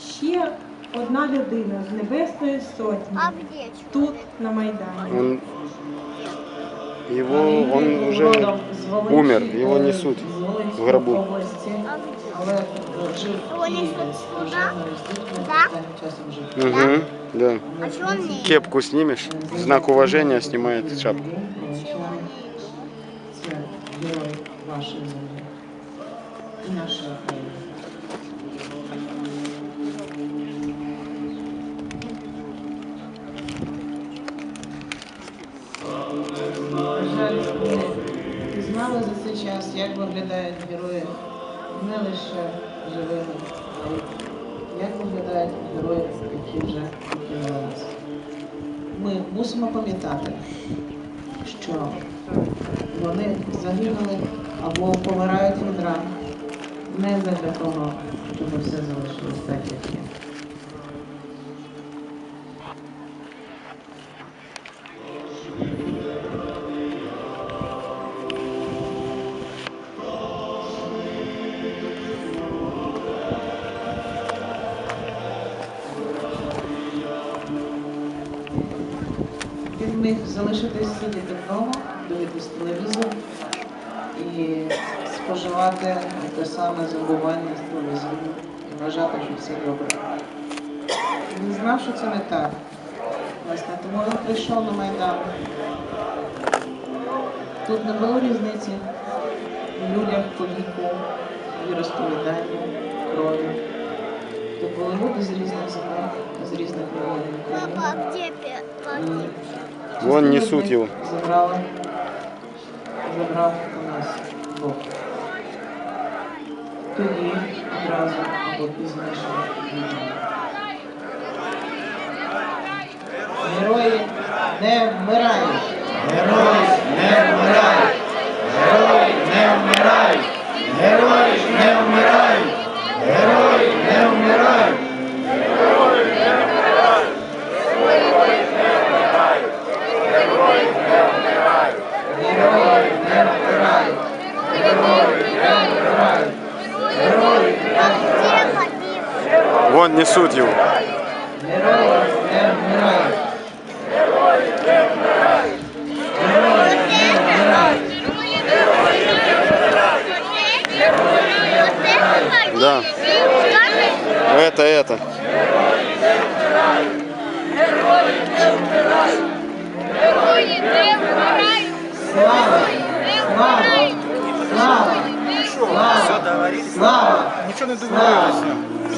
ще одна людина з Небесної Сотні тут, на Майдані. Он, его, он уже умер, его несут в гробу. Его несут дітьми, Да? Угу, да. А чего он не? Кепку снимешь, в знак уважения снимает шапку. Це герой вашої землі і нашої країни. Знали за цей час, як виглядають герої не лише живими, а й як виглядають герої, які вже покинули нас. Ми мусимо пам'ятати, що вони загинули або помирають від ран не задля того, щоб все залишилось так, як є. Міг залишитись сидіти вдома, дивитись телевізор і споживати те саме забування з телевізору і вважати, що все добре. Він знав, що це не так. Власне, тому він прийшов на Майдан. Тут не було різниці в людях по віку, і віросповіданню, крові. Тут були люди з різних земель, з різних районів України. Папа, а где пе- папа? Вон несут его. Забрали, забрав у нас Бог. Тоді одразу або пізніше. війна. Герої не вмирають. Герої Вон несут его. Да. Это, это. Слава! Слава! Слава! Слава! Нічого не Слава!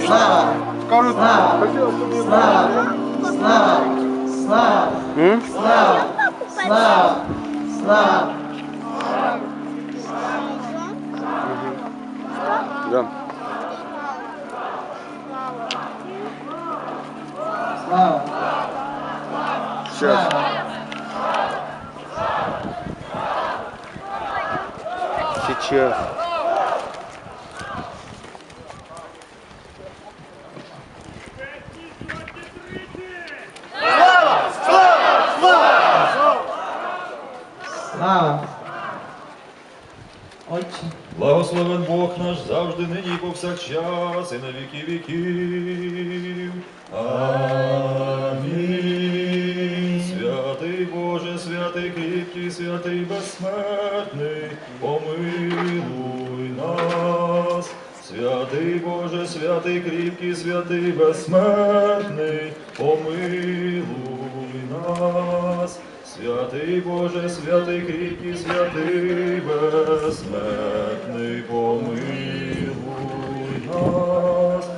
Слава! Кажуть, Слава! Слава! Слава! Слава! Слава! Слава! Слава! Да. Слава! Сейчас. Сейчас. Слава! Отче! Благословен Бог наш завжди, нині і повсякчас, і на віки віків. Амінь. Святий Боже, святий кріпкий, святий безсмертний, помилуй нас. Святий Боже, святий кріпкий, святий безсмертний, помилуй нас. Святий Боже, святий кріпкий, святий безсмертний, помилуй нас.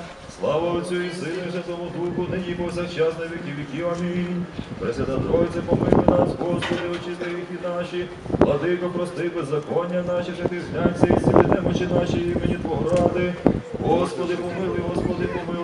Слава Отцю і Сину, Святому Духу, нині повсякчас на віки віків. Амінь. Пресвята Тройце, помилуй нас, Господи, очисти гріхи наші, владико, прости беззаконня наші, що ти зглянься і зціли немочі наші, імені Твого ради. Господи, помилуй, Господи, помилуй.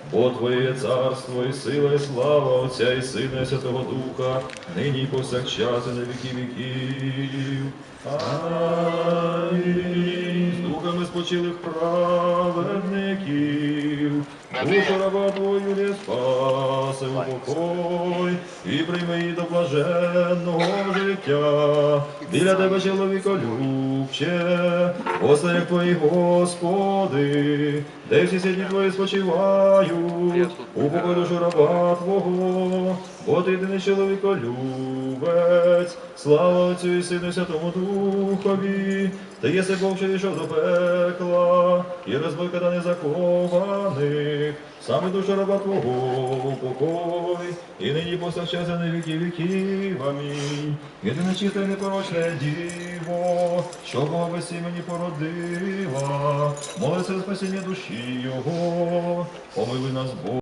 Бо Твоє є царство, і сила, і слава Отця і Сина, і Святого Духа, нині і повсякчас, і на віки віків. Амінь. З духами спочилих праведників, душу раба Твою не спаси у покой, і прийми її до блаженного життя. Біля тебе чоловіка любче, останях Твої, Господи, де всі сідні Твої спочивають, у душу раба Твого, бо ти єдиний чоловіколюбець, слава Отцю і Сину і Святому Духові, ти єси Бог, що йшов до пекла, і розбив катани закованих, саме душа раба Твого упокой, і нині повсякчас і на віки віків. Амінь. Єдине чисте непорочне діво, що Бога без імені породила, молиться спасіння душі Його, помилуй нас, Бог.